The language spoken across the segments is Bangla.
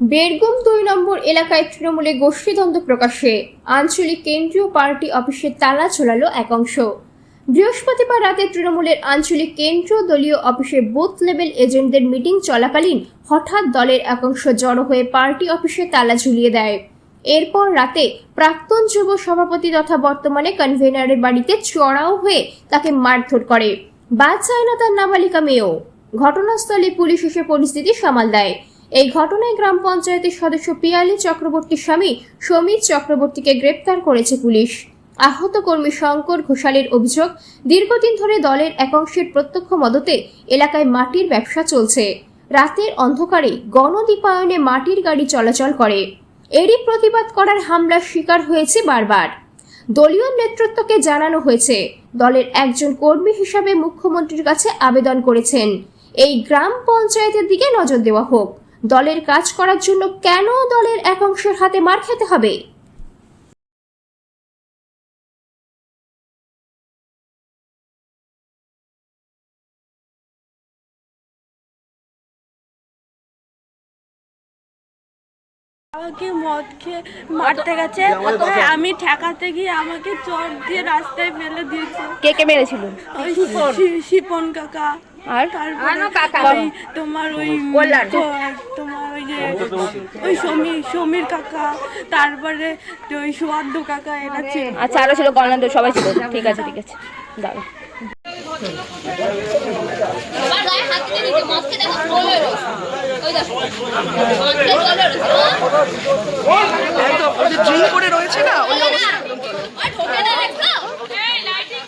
বেরগুম দুই নম্বর এলাকায় তৃণমূলে গোষ্ঠীদ্বন্দ্ব প্রকাশে আঞ্চলিক কেন্দ্রীয় পার্টি অফিসে তালা ঝোলালো একাংশ বৃহস্পতিবার রাতে তৃণমূলের আঞ্চলিক কেন্দ্রীয় দলীয় অফিসে বুথ লেভেল এজেন্টদের মিটিং চলাকালীন হঠাৎ দলের একাংশ জড়ো হয়ে পার্টি অফিসে তালা ঝুলিয়ে দেয়। এরপর রাতে প্রাক্তন যুব সভাপতি তথা বর্তমানে কনভেনারের বাড়িতে চড়াও হয়ে তাকে মারধর করে। বাদ চায় না তার নাবালিকা মেয়েও। ঘটনাস্থলে পুলিশ এসে পরিস্থিতি সামাল দেয়। এই ঘটনায় গ্রাম পঞ্চায়েতের সদস্য পিয়ালি চক্রবর্তীর স্বামী সমীর চক্রবর্তীকে গ্রেপ্তার করেছে পুলিশ। আহত কর্মী শঙ্কর ঘোষালের অভিযোগ, দীর্ঘদিন ধরে দলের একাংশের প্রত্যক্ষ মদতে এলাকায় মাটির ব্যবসা চলছে। রাতের অন্ধকারে গণদীপায়নে মাটির গাড়ি চলাচল করে। এরই প্রতিবাদ করার হামলার শিকার হয়েছে বারবার। দলীয় নেতৃত্বকে জানানো হয়েছে, দলের একজন কর্মী হিসাবে মুখ্যমন্ত্রীর কাছে আবেদন করেছেন। এই গ্রাম পঞ্চায়েতের দিকে নজর দেওয়া হোক। দলের কাজ করার জন্য কেন দলের একাংশের হাতে মার খেতে হবে? আমাকে মদ খেয়ে মারতে গেছে। আমি ঠেকাতে গিয়ে আমাকে চট দিয়ে রাস্তায় ফেলে দিয়েছে। কে কে মেরেছিল? ওই শিপন কাকা। আর তোমার ওই তোমার ওই যে ওই সমীর সমীর কাকা তারপরে ওই সুয়াদ্দ কাকা এরা ছিল। আচ্ছা আরও ছিল কল্যাণ সবাই ছিল। ঠিক আছে ঠিক আছে। রয়েছে ড্রিঙ্ক করে রয়েছে না ওই ওই ঢোকে না দেখছ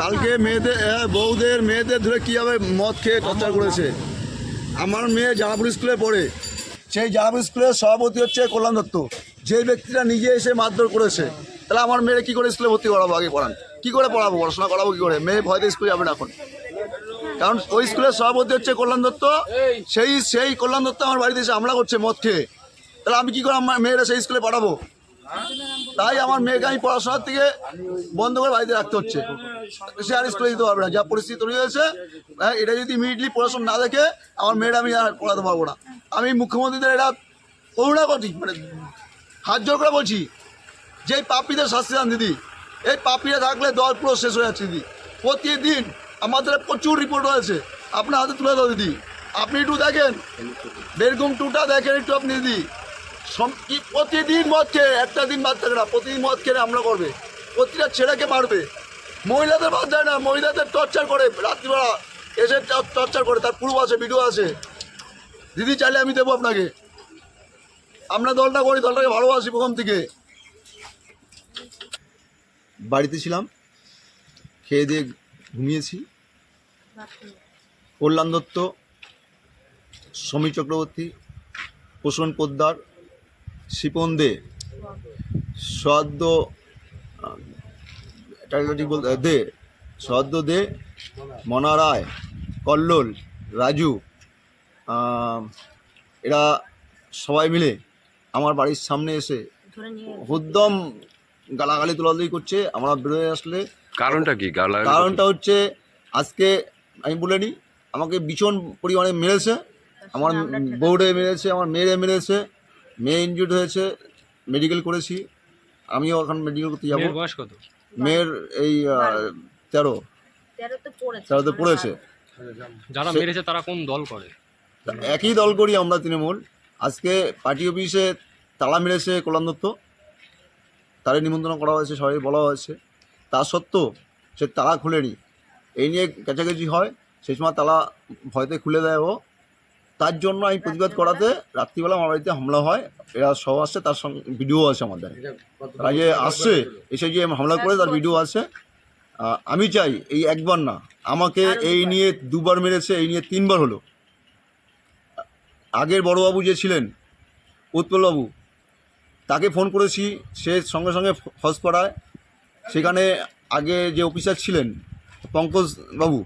কালকে মেয়েদের বউদের, মেয়েদের ধরে কীভাবে মদ খেয়ে টর্চার করেছে? আমার মেয়ে জামাপুর স্কুলে পড়ে। সেই জামাপুর স্কুলের সভাপতি হচ্ছে কল্যাণ দত্ত। যে ব্যক্তিটা নিজে এসে মারধর করেছে, তাহলে আমার মেয়ে কী করে স্কুলে ভর্তি করাবো আগে পড়ান কী করে পড়াবো? পড়াশোনা করাবো কী করে? মেয়ে ভয়তে স্কুলে যাবে না এখন। কারণ ওই স্কুলের সভাপতি হচ্ছে কল্যাণ দত্ত। সেই সেই কল্যাণ দত্ত আমার বাড়িতে এসে হামলা করছে মদ খেয়ে। তাহলে আমি কী করে আমার মেয়েরা সেই স্কুলে পাঠাবো? তাই আমার মেয়েকে আমি পড়াশোনার থেকে বন্ধ করে বাড়িতে রাখতে হচ্ছে। সে আর স্কুলে দিতে পারবে না। যা পরিস্থিতি তৈরি হয়েছে হ্যাঁ, এটা যদি ইমিডিয়েটলি পড়াশোনা না দেখে আমার মেয়েরা আমি আর পড়াতে পারব না। আমি মুখ্যমন্ত্রীদের এটা করুণা করছি মানে হাত জোর করে বলছি যে এই পাপীদের শাস্তি দান দিদি। এই পাপীরা থাকলে দল পুরো শেষ হয়ে যাচ্ছে দিদি। প্রতিদিন আমাদের প্রচুর রিপোর্ট হয়েছে আপনার হাতে তুলে দাও দিদি। আপনি একটু দেখেন। বেরগুম টুটা দেখেন, একটু আপনি দিদি। প্রতিদিন মদ খেয়ে, একটা দিন বাদ থাকে না, প্রতিদিন মদ খেয়ে হামলা করবে। প্রতিটা ছেলেকে মারবে। মহিলাদের বাদ যায় না, মহিলাদের টর্চার করে। রাত্রিবেলা এসে টর্চার করে, তার পুরো আছে ভিডিও আছে। দিদি, চাইলে আমি দেবো আপনাকে। আমরা দলটা করি, দলটাকে ভালোবাসি প্রথম থেকে। বাড়িতে ছিলাম, খেয়ে দিয়ে ঘুমিয়েছি। কল্যাণ দত্ত সমীর চক্রবর্তী প্রসূন পোদ্দার শিপন দে সদ্য বলতে দে সদ্য দে মনা রায় কল্লোল রাজু এরা সবাই মিলে আমার বাড়ির সামনে এসে হুদ্দম গালাগালি তোলাতুলি করছে আমরা বেরোয় আসলে। কারণটা কি? কারণটা হচ্ছে আজকে আমি বলে নিই আমাকে ভীষণ পরিমাণে মেরেছে। আমার বউরে মেরেছে আমার মেয়েরে মেরেছে মেয়ে ইনজুর্ড হয়েছে মেডিকেল করেছি। আমিও এখন মেডিকেল করতে যাব। মেয়ের বয়স কত? মেয়ের এই তেরো। তেরোতে পড়েছে যারা মেরেছে তারা কোন দল করে? একই দল করি আমরা তৃণমূল। আজকে পার্টি অফিসে তালা মেরেছে কল্যাণ দত্ত। তারে নিমন্ত্রণ করা হয়েছে সবাই বলা হয়েছে। তা সত্ত্বেও সে তালা খুলেনি। এই নিয়ে কাছাকাছি হয় সেই সময় তালা ভয়তে খুলে দেয় ও। তার জন্য আমি প্রতিবাদ করাতে রাত্রিবেলা আমার বাড়িতে হামলা হয়। এরা সব আসছে তার সঙ্গে ভিডিও আছে আমাদের। তারা যে আসছে এসে যে হামলা করে তার ভিডিও আছে। আমি চাই এই একবার না আমাকে এই নিয়ে দুবার মেরেছে এই নিয়ে তিনবার হলো। আগের বড়বাবু যে ছিলেন উৎপলবাবু তাকে ফোন করেছি সে সঙ্গে সঙ্গে ফসপাড়ায় সেখানে আগে যে অফিসার ছিলেন পঙ্কজ বাবু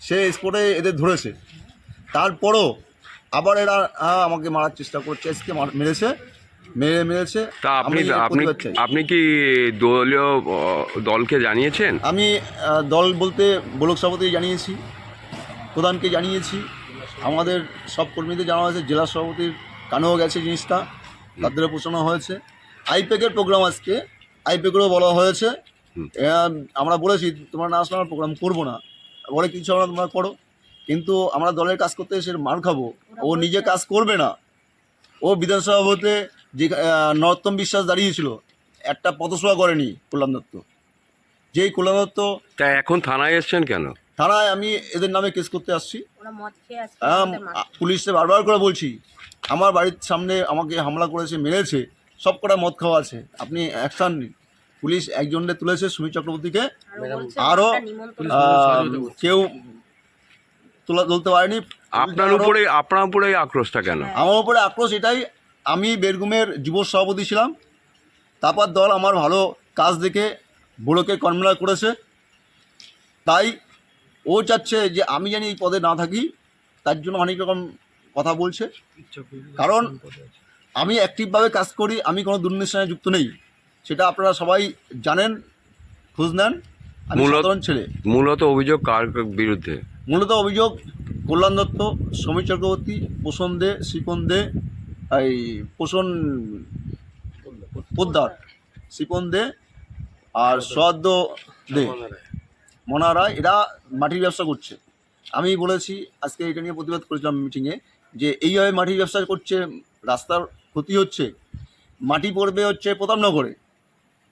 সে স্পটে এদের ধরেছে। তারপরও আবার এরা আমাকে মারার চেষ্টা করছে আজকে মার- মেরেছে মেরে মেরেছে। তা আপনি আপনি আপনি কি দলীয় দলকে জানিয়েছেন? আমি দল বলতে ব্লক সভাপতি জানিয়েছি প্রধানকে জানিয়েছি। আমাদের সব কর্মীদের জানা হয়েছে জেলা সভাপতির কানেও গেছে জিনিসটা তাদেরও পোষানো হয়েছে। আইপ্যাকের প্রোগ্রাম আজকে আইপ্যাকেরও বলা হয়েছে। আমরা বলেছি তোমরা না আসলে আমরা প্রোগ্রাম করব না। বলে কিছু আমরা তোমরা করো। কিন্তু আমরা দলের কাজ করতে এসে মার খাব। ও নিজে কাজ করবে না। ও বিধানসভা হতে যে নরোত্তম বিশ্বাস দাঁড়িয়েছিল একটা পথসভা করেনি কল্যাণ দত্ত। যেই কল্যাণ দত্ত তা এখন থানায় এসছেন কেন? থানায় আমি এদের নামে কেস করতে আসছি। পুলিশে বারবার করে বলছি আমার বাড়ির সামনে আমাকে হামলা করেছে মেরেছে সব কটা মদ খাওয়া আছে আপনি অ্যাকশান নিন। পুলিশ একজনকে তুলেছে সুমিত চক্রবর্তীকে। আরও কেউ তোলা তুলতে পারেনি। আপনার উপরে আপনার উপরে আক্রোশটা কেন? আমার উপরে আক্রোশ এটাই আমি বেরগুমের যুব সভাপতি ছিলাম। তারপর দল আমার ভালো কাজ দেখে বুড়োকে কনভেনার করেছে। তাই ও চাচ্ছে যে আমি জানি এই পদে না থাকি তার জন্য অনেক রকম কথা বলছে। কারণ আমি অ্যাক্টিভভাবে কাজ করি আমি কোনো দুর্নীতির সঙ্গে যুক্ত নেই। সেটা আপনারা সবাই জানেন খোঁজ নেন। আমি মূলত- সাধারণ ছেলে। মূলত অভিযোগ কার বিরুদ্ধে? মূলত অভিযোগ কল্যাণ দত্ত সমীর চক্রবর্তী পোষণ দে শিপন দে এই পোষণ পোদ্দার শিপন দে আর সদ্য দে মনা রায়। এরা মাটির ব্যবসা করছে। আমি বলেছি আজকে এটা নিয়ে প্রতিবাদ করেছিলাম মিটিংয়ে যে এইভাবে মাটির ব্যবসা করছে রাস্তার ক্ষতি হচ্ছে মাটি পড়বে হচ্ছে প্রতাপনগরে।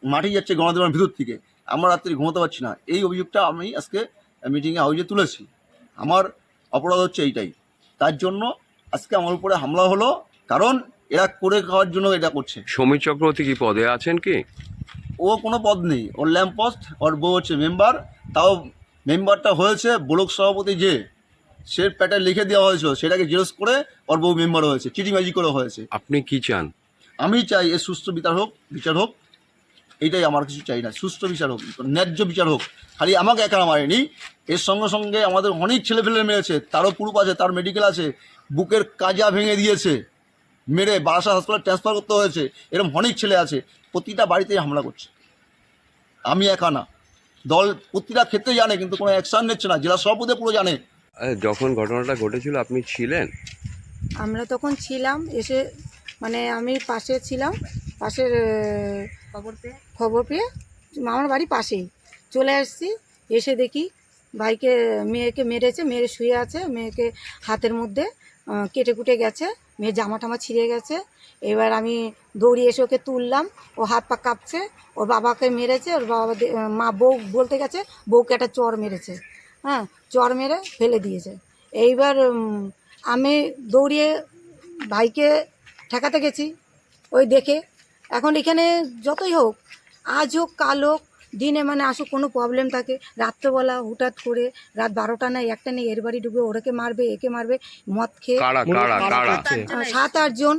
মাটি যাচ্ছে গণদেবার ভিতর থেকে। আমরা রাত্রে ঘুমাতে পারছি না। এই অভিযোগটা আমি আজকে মিটিংয়ে হাউজে তুলেছি। আমার অপরাধ হচ্ছে এইটাই। তার জন্য আজকে আমার উপরে হামলা হলো কারণ এরা করে খাওয়ার জন্য এটা করছে। সমীর চক্রবর্তী কি পদে আছেন কি? ও কোনো পদ নেই। ওর ল্যাম্প পোস্ট ওর বউ হচ্ছে মেম্বার তাও মেম্বারটা হয়েছে ব্লক সভাপতি যে। সে প্যাটার্ন লিখে দেওয়া হয়েছিল সেটাকে জেরক্স করে ওর বউ মেম্বার হয়েছে চিটিমাজি করে হয়েছে। আপনি কি চান? আমি চাই এর সুস্থ বিচার হোক বিচার হোক। এইটাই আমার কিছু চাই না। সুস্থ বিচার হোক ন্যায্য বিচার হোক। খালি আমাকে একা মারেনি। এর সঙ্গে সঙ্গে আমাদের অনেক ছেলে ফেলে মেরেছে তারও প্রুফ আছে তার মেডিকেল আছে বুকের কাজা ভেঙে দিয়েছে মেরে বারাসা হাসপাতালে ট্রান্সফার করতে হয়েছে এরকম অনেক ছেলে আছে প্রতিটা বাড়িতেই হামলা করছে। আমি একা না। দল প্রতিটা ক্ষেত্রে জানে কিন্তু কোনো অ্যাকশান নিচ্ছে না। জেলা সভাপতি পুরো জানে। যখন ঘটনাটা ঘটেছিল আপনি ছিলেন? আমরা তখন ছিলাম এসে মানে আমি পাশে ছিলাম পাশের খবর পেয়ে? খবর পেয়ে আমার বাড়ি পাশেই। চলে আসছি, এসে দেখি ভাইকে, মেয়েকে মেরেছে, মেয়ে শুয়ে আছে, মেয়েকে হাতের মধ্যে কেটে কুটে গেছে, মেয়ের জামা টামা ছিঁড়ে গেছে। এবার আমি দৌড়ি এসে ওকে তুললাম, ও হাত পা কাঁপছে, ওর বাবাকে মেরেছে, ওর বাবা মা বউ বলতে গেছে, বউকে একটা চর মেরেছে হ্যাঁ চর মেরে ফেলে দিয়েছে। এইবার আমি দৌড়িয়ে ভাইকে ঠেকাতে গেছি, ওই দেখে এখন এখানে যতই হোক আজ হোক কাল হোক দিনে মানে আসুক কোনো প্রবলেম থাকে। রাত্রেবেলা হুটাৎ করে রাত বারোটা না একটা নেই এর বাড়ি ডুবে ওরাকে মারবে একে মারবে মদ খেয়ে আহ, সাত আটজন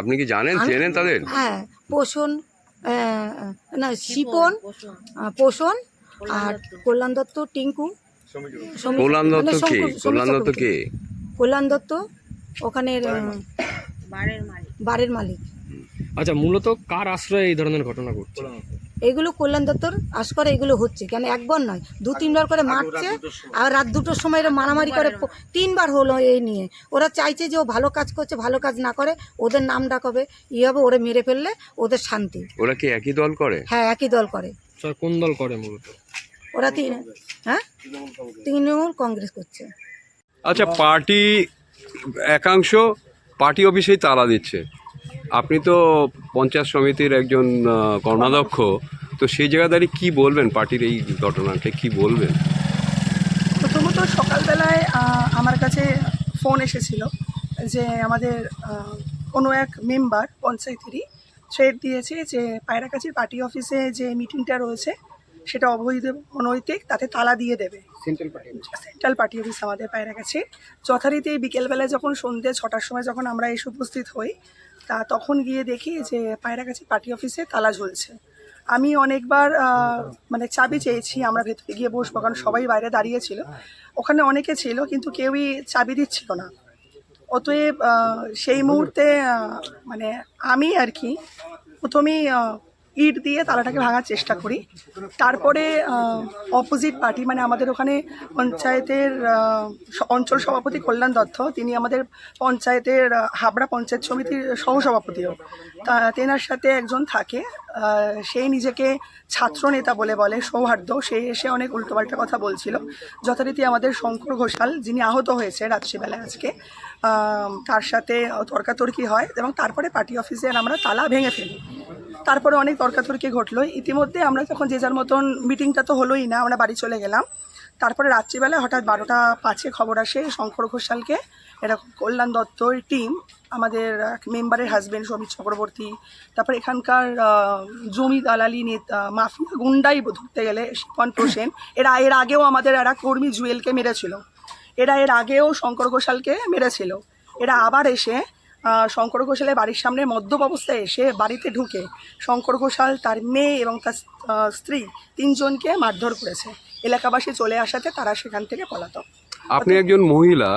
আপনি কি জানেন? চেনেন তাদের? হ্যাঁ পোষণ না শিপন পোষণ। আর কল্যাণ দত্ত টিঙ্কু। কল্যাণ দত্ত মানে কে? কল্যাণ দত্ত চক্রবর্তী। কে? কল্যাণ দত্ত ওখানের বাড়ির মালিক। আচ্ছা মূলত কার আশ্রয়ে এই ধরনের ঘটনা ঘটছে? এইগুলো কল্যাণ দত্তর আশ করে এগুলো হচ্ছে কেন একবার নয় দু তিনবার করে মারছে আর রাত দুটোর সময় এরা মারামারি করে তিনবার হলো এই নিয়ে। ওরা চাইছে যে ও ভালো কাজ করছে ভালো কাজ না করে ওদের নাম ডাকাবে ই হবে ওরা মেরে ফেললে ওদের শান্তি। ওরা কি একই দল করে? হ্যাঁ একই দল করে। স্যার কোন দল করে মূলত? ওরা তিন হ্যাঁ? তৃণমূল কংগ্রেস করছে। আচ্ছা পার্টি একাংশ পার্টি অফিসেই তালা দিচ্ছে। আপনি তো পঞ্চায়েত সমিতির একজন কর্মাধ্যক্ষ তো সেই জায়গা দাঁড়িয়ে কী বলবেন পার্টির এই ঘটনাটা কি বলবেন? প্রথমত সকালবেলায় আমার কাছে ফোন এসেছিল যে আমাদের কোনো এক মেম্বার পঞ্চায়েতেরই থ্রেড দিয়েছে যে পায়রাকাছির পার্টি অফিসে যে মিটিংটা রয়েছে সেটা অবৈধ অনৈতিক তাতে তালা দিয়ে দেবে। সেন্ট্রাল পার্টি অফিস আমাদের পায়রা কাছে যথারীতি বিকেলবেলায় যখন সন্ধ্যে ছটার সময় যখন আমরা এসে উপস্থিত হই তা তখন গিয়ে দেখি যে পায়রা কাছে পার্টি অফিসে তালা ঝুলছে। আমি অনেকবার মানে চাবি চেয়েছি, আমরা ভেতরে গিয়ে বসবো, কারণ সবাই বাইরে দাঁড়িয়েছিল। ওখানে অনেকে ছিল, কিন্তু কেউই চাবি দিচ্ছিল না। অতএব সেই মুহূর্তে মানে আমি আর কি প্রথমেই ইট দিয়ে তালাটাকে ভাঙার চেষ্টা করি। তারপরে অপোজিট পার্টি মানে আমাদের ওখানে পঞ্চায়েতের অঞ্চল সভাপতি কল্যাণ দত্ত, তিনি আমাদের পঞ্চায়েতের হাবড়া পঞ্চায়েত সমিতির সহসভাপতিও। তা, তেনার সাথে একজন থাকে সেই নিজেকে ছাত্র নেতা বলে বলে, সৌহার্দ্য, সে এসে অনেক উল্টোপাল্টা কথা বলছিল। যথারীতি আমাদের শঙ্কর ঘোষাল, যিনি আহত হয়েছে রাত্রিবেলায় আজকে তার সাথে তর্কাতর্কি হয় এবং তারপরে পার্টি অফিসের আমরা তালা ভেঙে ফেলি। তারপরে অনেক তর্কাতর্কি ঘটলো। ইতিমধ্যে আমরা যখন যে যার মতন মিটিংটা তো হলোই না, আমরা বাড়ি চলে গেলাম। তারপরে রাত্রিবেলায় হঠাৎ বারোটা পাঁচে খবর আসে শঙ্কর ঘোষালকে। এরকম কল্যাণ দত্তর টিম আমাদের মেম্বারের হাজব্যান্ড সমীর চক্রবর্তী, তারপর এখানকার জমি দালালি নেতা, মাফিয়া গুন্ডাই ধরতে গেলে শিপন এরা, এর আগেও আমাদের এরা কর্মী জুয়েলকে মেরেছিল। এরা এর আগেও শঙ্কর ঘোষালকে মেরেছিল। এরা আবার এসে শঙ্কর ঘোষালের বাড়ির সামনে মদ্যপ অবস্থায় এসে বাড়িতে ঢুকে শঙ্কর ঘোষাল তার মেয়ে এবং তার স্ত্রী তিনজনকে মারধর করেছে। এলাকাবাসী চলে আসাতে তারা সেখান থেকে পলাতক। আপনি একজন মহিলা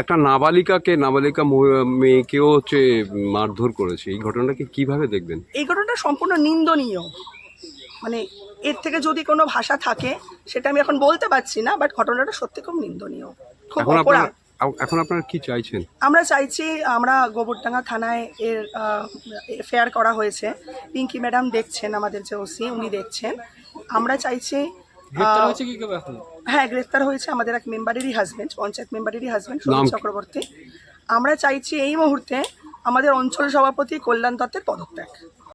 একটা নাবালিকাকে নাবালিকা মেয়েকেও হচ্ছে মারধর করেছে। এই ঘটনাকে কীভাবে দেখবেন? এই ঘটনাটা সম্পূর্ণ নিন্দনীয়। মানে এর থেকে যদি কোনো ভাষা থাকে সেটা আমি এখন বলতে পারছি না বাট ঘটনাটা সত্যি খুব নিন্দনীয়। খুব এখন আপনারা এখন আপনারা কি চাইছেন? আমরা চাইছি আমরা গোবরডাঙ্গা থানায় এর এফআইআর করা হয়েছে। পিঙ্কি ম্যাডাম দেখছেন আমাদের যে ওসি উনি দেখছেন। আমরা চাইছি আহ, কি কেউ এখন? হ্যাঁ গ্রেফতার হয়েছে আমাদের এক মেম্বারেরই হাজবেন্ড পঞ্চায়েত মেম্বারেরই হাজবেন্ড নাম সুনীল কি? চক্রবর্তী। আমরা চাইছি এই মুহূর্তে আমাদের অঞ্চল সভাপতি কল্যাণ দত্তের পদত্যাগ।